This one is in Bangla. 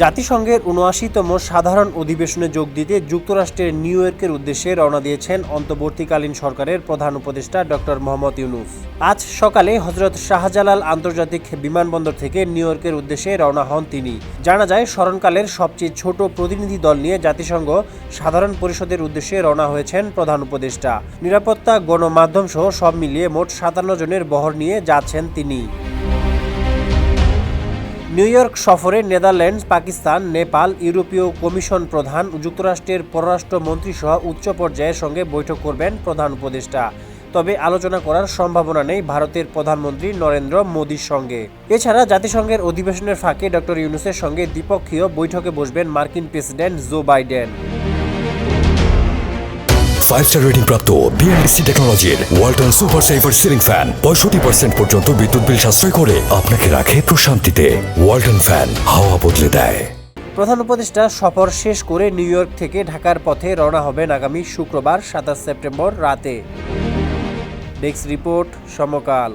জাতিসংঘের উনআশিতম সাধারণ অধিবেশনে যোগ দিতে যুক্তরাষ্ট্রের নিউ ইয়র্কের উদ্দেশ্যে রওনা দিয়েছেন অন্তর্বর্তীকালীন সরকারের প্রধান উপদেষ্টা ডক্টর মোহাম্মদ ইউনুস। আজ সকালে হজরত শাহজালাল আন্তর্জাতিক বিমানবন্দর থেকে নিউ ইয়র্কের উদ্দেশ্যে রওনা হন তিনি। জানা যায়, স্মরণকালের সবচেয়ে ছোট প্রতিনিধি দল নিয়ে জাতিসংঘ সাধারণ পরিষদের উদ্দেশ্যে রওনা হয়েছেন প্রধান উপদেষ্টা। নিরাপত্তা গণমাধ্যম সহ সব মিলিয়ে মোট সাতান্ন জনের বহর নিয়ে যাচ্ছেন তিনি। নিউ ইয়র্ক সফরে নেদারল্যান্ডস, পাকিস্তান, নেপাল, ইউরোপীয় কমিশন প্রধান, যুক্তরাষ্ট্রের পররাষ্ট্র মন্ত্রী সহ উচ্চ পর্যায়ের সঙ্গে বৈঠক করবেন প্রধান উপদেষ্টা। তবে আলোচনা করার সম্ভাবনা নেই ভারতের প্রধানমন্ত্রী নরেন্দ্র মোদীর সঙ্গে। এছাড়া জাতিসংঘের অধিবেশনের ফাঁকে ডক্টর ইউনুসের সঙ্গে দ্বিপক্ষীয় বৈঠকে বসবেন মার্কিন president Joe Biden. Five star rating প্রাপ্ত বিএনডিসি টেকনোলজির Walton super saver ceiling fan পঁয়ষট্টি পার্সেন্ট পর্যন্ত বিদ্যুৎ বিল সাশ্রয় করে আপনাকে রাখে প্রশান্তিতে। ওয়ালটন ফ্যান হাওয়া বদলে দেয়। প্রধান উপদেষ্টা সফর শেষ করে নিউ ইয়র্ক থেকে ঢাকার পথে রওনা হবেন আগামী শুক্রবার, সাতাশ সেপ্টেম্বর রাতে। Desk report Samakal.